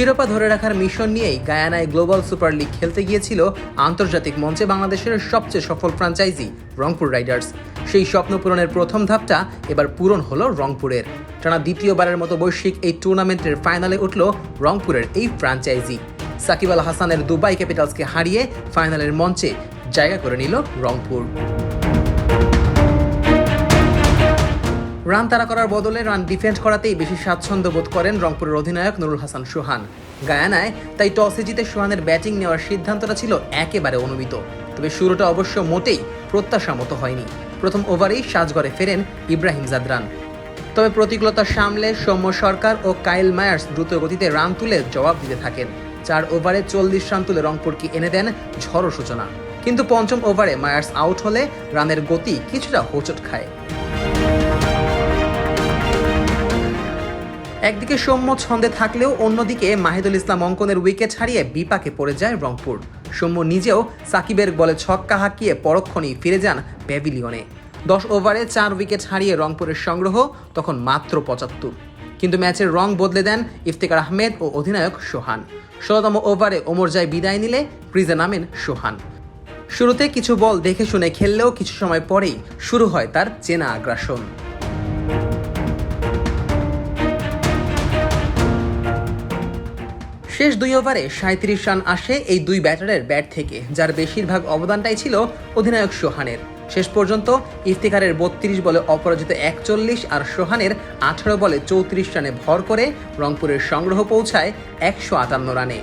শিরোপা ধরে রাখার মিশন নিয়েই গায়ানায় গ্লোবাল সুপার লিগ খেলতে গিয়েছিল আন্তর্জাতিক মঞ্চে বাংলাদেশের সবচেয়ে সফল ফ্রাঞ্চাইজি, রংপুর রাইডার্স। সেই স্বপ্ন পূরণের প্রথম ধাপটা এবার পূরণ হলো রংপুরের। টানা দ্বিতীয়বারের মতো বৈশ্বিক এই টুর্নামেন্টের ফাইনালে উঠল রংপুরের এই ফ্রাঞ্চাইজি। সাকিব আল হাসানের দুবাই ক্যাপিটালসকে হারিয়ে ফাইনালের মঞ্চে জায়গা করে নিল রংপুর। রান তাড়া করার বদলে রান ডিফেন্ড করাতেই বেশি স্বাচ্ছন্দ্য বোধ করেন রংপুরের অধিনায়ক নুরুল হাসান সোহান। গায়ানায় তাই টসে জিতে সোহানের ব্যাটিং নেওয়ার সিদ্ধান্তটা ছিল একেবারে অনুমিত। তবে শুরুটা অবশ্য মোটেই প্রত্যাশা মতো হয়নি। প্রথম ওভারেই সাজগড়ে ফেরেন ইব্রাহিম জাদরান। তবে প্রতিকূলতা সামলে সৌম্য সরকার ও কাইল মায়ার্স দ্রুত গতিতে রান তুলে জবাব দিতে থাকেন। চার ওভারে চল্লিশ রান তুলে রংপুরকে এনে দেন ঝড়ো সূচনা। কিন্তু পঞ্চম ওভারে মায়ার্স আউট হলে রানের গতি কিছুটা হোঁচট খায়। একদিকে সৌম্য ছন্দে থাকলেও অন্যদিকে মাহিদুল ইসলাম অঙ্কনের উইকেট হারিয়ে বিপাকে পড়ে যায় রংপুর। সৌম্য নিজেও সাকিবের বলে ছক্কা হাঁকিয়ে পরক্ষণেই ফিরে যান প্যাভিলিয়নে। দশ ওভারে চার উইকেট হারিয়ে রংপুরের সংগ্রহ তখন মাত্র পঁচাত্তর। কিন্তু ম্যাচের রং বদলে দেন ইফতেকার আহমেদ ও অধিনায়ক সোহান। ষোলতম ওভারে ওমর যায় বিদায় নিলে ক্রিজে নামেন সোহান। শুরুতে কিছু বল দেখে শুনে খেললেও কিছু সময় পরেই শুরু হয় তার চেনা আগ্রাসন। শেষ দুই ওভারে সাঁত্রিশ রান আসে এই দুই ব্যাটারের ব্যাট থেকে, যার বেশিরভাগ অবদানটাই ছিল অধিনায়ক সোহানের। শেষ পর্যন্ত ইফতিকারের বত্রিশ বলে অপরাজিত একচল্লিশ আর সোহানের আঠারো বলে চৌত্রিশ রানে ভর করে রংপুরের সংগ্রহ পৌঁছায় একশো আটান্ন রানে।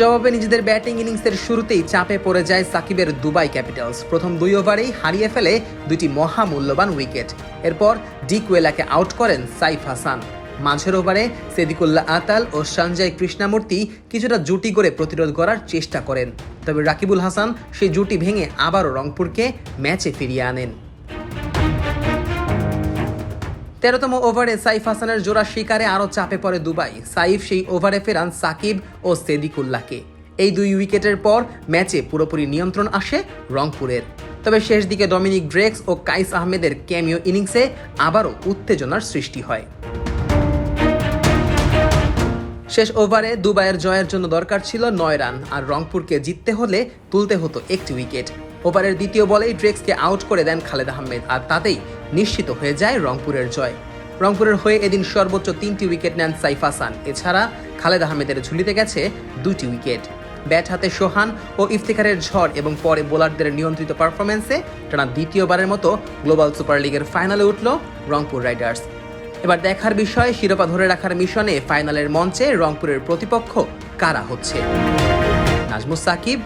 জবাবে নিজেদের ব্যাটিং ইনিংসের শুরুতেই চাপে পড়ে যায় সাকিবের দুবাই ক্যাপিটালস। প্রথম দুই ওভারেই হারিয়ে ফেলে দুইটি মহামূল্যবান উইকেট। এরপর ডিকুয়েলাকে আউট করেন সাইফ হাসান। মাঝের ওভারে সেদিকুল্লাহ আতাল ও সঞ্জয় কৃষ্ণামূর্তি কিছুটা জুটি করে প্রতিরোধ করার চেষ্টা করেন। তবে রাকিবুল হাসান সেই জুটি ভেঙে আবারও রংপুরকে ম্যাচে ফিরিয়ে আনেন। তেরোতম ওভারে সাইফ হাসানের জোড়া শিকারে আরও চাপে পড়ে দুবাই। সাইফ সেই ওভারে ফেরান সাকিব ও সেদিকুল্লাহকে। এই দুই উইকেটের পর ম্যাচে পুরোপুরি নিয়ন্ত্রণ আসে রংপুরের। তবে শেষ দিকে ডমিনিক ড্রেক্স ও কাইস আহমেদের ক্যামিও ইনিংসে আবারও উত্তেজনার সৃষ্টি হয়। শেষ ওভারে দুবাইয়ের জয়ের জন্য দরকার ছিল নয় রান, আর রংপুরকে জিততে হলে তুলতে হতো একটি উইকেট। ওভারের দ্বিতীয় বলেই ড্রেক্সকে আউট করে দেন খালেদ আহমেদ, আর তাতেই নিশ্চিত হয়ে যায় রংপুরের জয়। রংপুরের হয়ে এদিন সর্বোচ্চ তিনটি উইকেট নেন সাইফ হাসান। এছাড়া খালেদ আহমেদের ঝুলিতে গেছে দুটি উইকেট। ব্যাট হাতে সোহান ও ইফতিখারের ঝড় এবং পরে বোলারদের নিয়ন্ত্রিত পারফরমেন্সে টানা দ্বিতীয়বারের মতো গ্লোবাল সুপার লিগের ফাইনালে উঠল রংপুর রাইডার্স। এবার দেখার বিষয়, শিরোপা ধরে রাখার মিশনে ফাইনালের মঞ্চে রংপুরের প্রতিপক্ষ কারা হচ্ছে? Nazmus Sakib,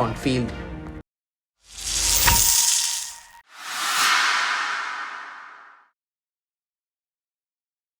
on field.